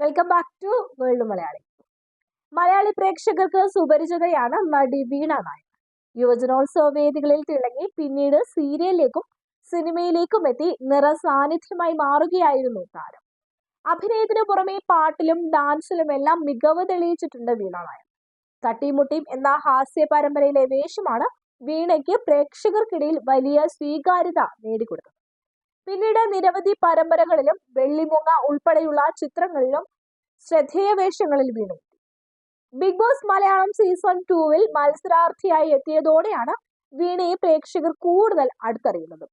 Welcome back to world Malayali Malayali പ്രേക്ഷകർക്ക് സുപരിചിതയാണ് നടി വീണ നായർ. യുവജനോത്സവ വേദികളിൽ തിളങ്ങി പിന്നീട് സീരിയലിലേക്കും സിനിമയിലേക്കും എത്തി നിറ സാന്നിധ്യമായി മാറുകയായിരുന്നു താരം. അഭിനയത്തിനു പുറമെ പാട്ടിലും ഡാൻസിലും എല്ലാം മികവ് തെളിയിച്ചിട്ടുണ്ട് വീണ നായർ. തട്ടിമുട്ടിയും എന്ന ഹാസ്യ പരമ്പരയിലെ വേഷമാണ് വീണയ്ക്ക് പ്രേക്ഷകർക്കിടയിൽ വലിയ സ്വീകാര്യത നേടിക്കൊടുത്തത്. പിന്നീട് നിരവധി പരമ്പരകളിലും വെള്ളിമുങ്ങ ഉൾപ്പെടെയുള്ള ചിത്രങ്ങളിലും ശ്രദ്ധേയ വേഷങ്ങളിൽ വീണു. ബിഗ് ബോസ് മലയാളം സീസൺ ടൂവിൽ മത്സരാർത്ഥിയായി എത്തിയതോടെയാണ് വീണയെ പ്രേക്ഷകർ കൂടുതൽ അടുത്തറിയുന്നത്.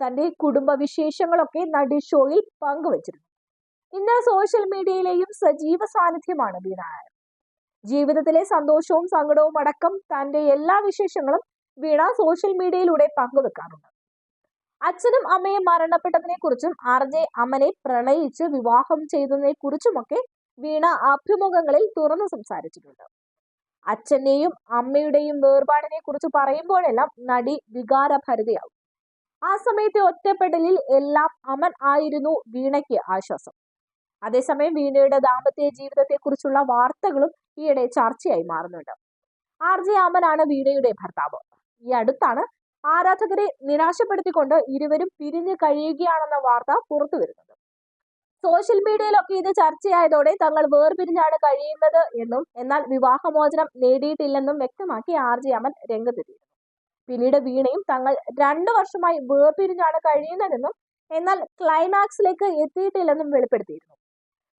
തന്റെ കുടുംബ വിശേഷങ്ങളൊക്കെ നടി ഷോയിൽ പങ്കുവച്ചിരുന്നു. ഇന്ന് സോഷ്യൽ മീഡിയയിലെയും സജീവ സാന്നിധ്യമാണ് വീണ ജീവിതത്തിലെ സന്തോഷവും സങ്കടവും അടക്കം തന്റെ എല്ലാ വിശേഷങ്ങളും വീണ സോഷ്യൽ മീഡിയയിലൂടെ പങ്കുവെക്കാറുണ്ട്. അച്ഛനും അമ്മയും മരണപ്പെട്ടതിനെ കുറിച്ചും ആർ ജെ അമ്മനെ പ്രണയിച്ച് വിവാഹം ചെയ്തതിനെ കുറിച്ചുമൊക്കെ വീണ അഭിമുഖങ്ങളിൽ തുറന്നു സംസാരിച്ചിട്ടുണ്ട്. അച്ഛന്റെയും അമ്മയുടെയും വേർപാടിനെ കുറിച്ച് പറയുമ്പോഴെല്ലാം നടി വികാരഭരിതയാവും ആ സമയത്തെ ഒറ്റപ്പെടലിൽ എല്ലാം അമൻ ആയിരുന്നു വീണയ്ക്ക് ആശ്വാസം. അതേസമയം വീണയുടെ ദാമ്പത്യ ജീവിതത്തെക്കുറിച്ചുള്ള വാർത്തകളും ഈയിടെ ചർച്ചയായി മാറുന്നുണ്ട്. ആർ ജെ അമനാണ് വീണയുടെ ഭർത്താവ്. ഈ അടുത്താണ് ആരാധകരെ നിരാശപ്പെടുത്തിക്കൊണ്ട് ഇരുവരും പിരിഞ്ഞു കഴിയുകയാണെന്ന വാർത്ത പുറത്തു വരുന്നത്. സോഷ്യൽ മീഡിയയിലൊക്കെ ഇത് ചർച്ചയായതോടെ തങ്ങൾ വേർപിരിഞ്ഞാണ് കഴിയുന്നത് എന്നും എന്നാൽ വിവാഹമോചനം നേടിയിട്ടില്ലെന്നും വ്യക്തമാക്കി ആർ ജെ അമൻ രംഗത്തെത്തിയിരുന്നു. പിന്നീട് വീണയും തങ്ങൾ രണ്ടു വർഷമായി വേർപിരിഞ്ഞാണ് കഴിയുന്നതെന്നും എന്നാൽ ക്ലൈമാക്സിലേക്ക് എത്തിയിട്ടില്ലെന്നും വെളിപ്പെടുത്തിയിരുന്നു.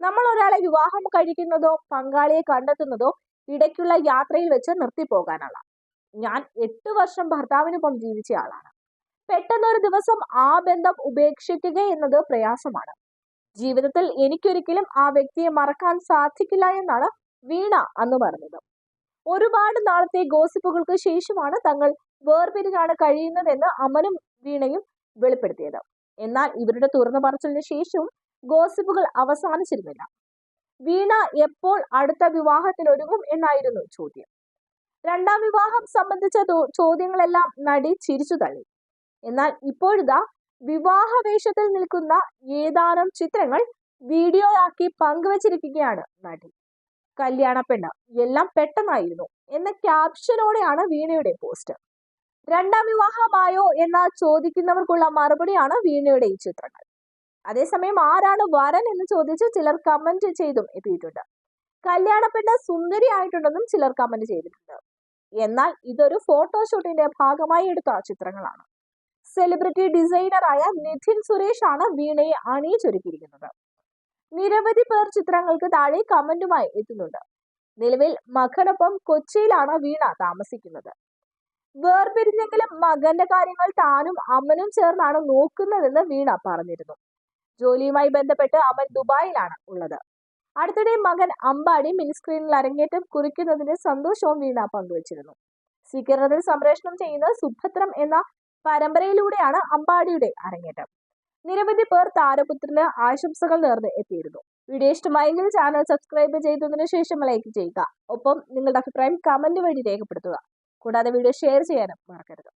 നമ്മൾ ഒരാളെ വിവാഹം കഴിക്കുന്നതോ പങ്കാളിയെ കണ്ടെത്തുന്നതോ ഇടയ്ക്കുള്ള യാത്രയിൽ വെച്ച് നിർത്തിപ്പോകാനുള്ള ഞാൻ എട്ട് വർഷം ഭർത്താവിനൊപ്പം ജീവിച്ച ആളാണ്. പെട്ടെന്ന് ഒരു ദിവസം ആ ബന്ധം ഉപേക്ഷിക്കുക എന്നത് പ്രയാസമാണ്. ജീവിതത്തിൽ എനിക്കൊരിക്കലും ആ വ്യക്തിയെ മറക്കാൻ സാധിക്കില്ല എന്നാണ് വീണ അന്ന് പറഞ്ഞത്. ഒരുപാട് നാളത്തെ ഗോസിപ്പുകൾക്ക് ശേഷമാണ് തങ്ങൾ വേർപിരിഞ്ഞാണ് കഴിയുന്നതെന്ന് അമനും വീണയും വെളിപ്പെടുത്തിയത്. എന്നാൽ ഇവരുടെ തുറന്നു പറച്ചിലിന് ശേഷവും ഗോസിപ്പുകൾ അവസാനിച്ചിരുന്നില്ല. വീണ എപ്പോൾ അടുത്ത വിവാഹത്തിനൊരുങ്ങും എന്നായിരുന്നു ചോദ്യം. രണ്ടാം വിവാഹം സംബന്ധിച്ച ചോദ്യങ്ങളെല്ലാം നടി ചിരിച്ചു തള്ളി. എന്നാൽ ഇപ്പോഴിതാ വിവാഹ വേഷത്തിൽ നിൽക്കുന്ന ഏതാനും ചിത്രങ്ങൾ വീഡിയോ ആക്കി പങ്കുവച്ചിരിക്കുകയാണ് നടി. കല്യാണ പെണ്ണ് എല്ലാം പെട്ടെന്നായിരുന്നു എന്ന ക്യാപ്ഷനോടെയാണ് വീണയുടെ പോസ്റ്റ്. രണ്ടാം വിവാഹമായോ എന്ന ചോദിക്കുന്നവർക്കുള്ള മറുപടിയാണ് വീണയുടെ ഈ ചിത്രങ്ങൾ. അതേസമയം ആരാണ് വരൻ എന്ന് ചോദിച്ച് ചിലർ കമന്റ് ചെയ്തും എത്തിയിട്ടുണ്ട്. പെണ്ണ് സുന്ദരിയായിട്ടുണ്ടെന്നും ചിലർ കമന്റ് ചെയ്തിട്ടുണ്ട്. എന്നാൽ ഇതൊരു ഫോട്ടോഷൂട്ടിന്റെ ഭാഗമായി എടുത്ത ചിത്രങ്ങളാണ്. സെലിബ്രിറ്റി ഡിസൈനറായ നിധിൻ സുരേഷ് ആണ് വീണയെ അണിയിച്ചൊരുക്കിയിരിക്കുന്നത് നിരവധി പേർ ചിത്രങ്ങൾക്ക് താഴെ കമന്റുമായി എത്തുന്നുണ്ട്. നിലവിൽ മകനൊപ്പം കൊച്ചിയിലാണ് വീണ താമസിക്കുന്നത്. വേർപിരിഞ്ഞെങ്കിലും മകന്റെ കാര്യങ്ങൾ താനും അമ്മനും ചേർന്നാണ് നോക്കുന്നതെന്ന് വീണ പറഞ്ഞിരുന്നു. ജോലിയുമായി ബന്ധപ്പെട്ട് അമ്മൻ ദുബായിലാണ് ഉള്ളത്. അടുത്തിടെ മകൻ അമ്പാടി മിനിസ്ക്രീനിൽ അരങ്ങേറ്റം കുറിക്കുന്നതിന്റെ സന്തോഷവും വീണ പങ്കുവച്ചിരുന്നു. സ്വീകരണത്തിൽ സംപ്രേഷണം ചെയ്യുന്ന സുഭദ്രം എന്ന പരമ്പരയിലൂടെയാണ് അമ്പാടിയുടെ അരങ്ങേറ്റം. നിരവധി പേർ താരപുത്രന് ആശംസകൾ നേർന്ന് എത്തിയിരുന്നു. വീഡിയോ ഇഷ്ടമായെങ്കിൽ ചാനൽ സബ്സ്ക്രൈബ് ചെയ്തതിനു ശേഷം ലൈക്ക് ചെയ്യുക. ഒപ്പം നിങ്ങളുടെ അഭിപ്രായം കമന്റ് വഴി രേഖപ്പെടുത്തുക. കൂടാതെ വീഡിയോ ഷെയർ ചെയ്യാനും മറക്കരുത്.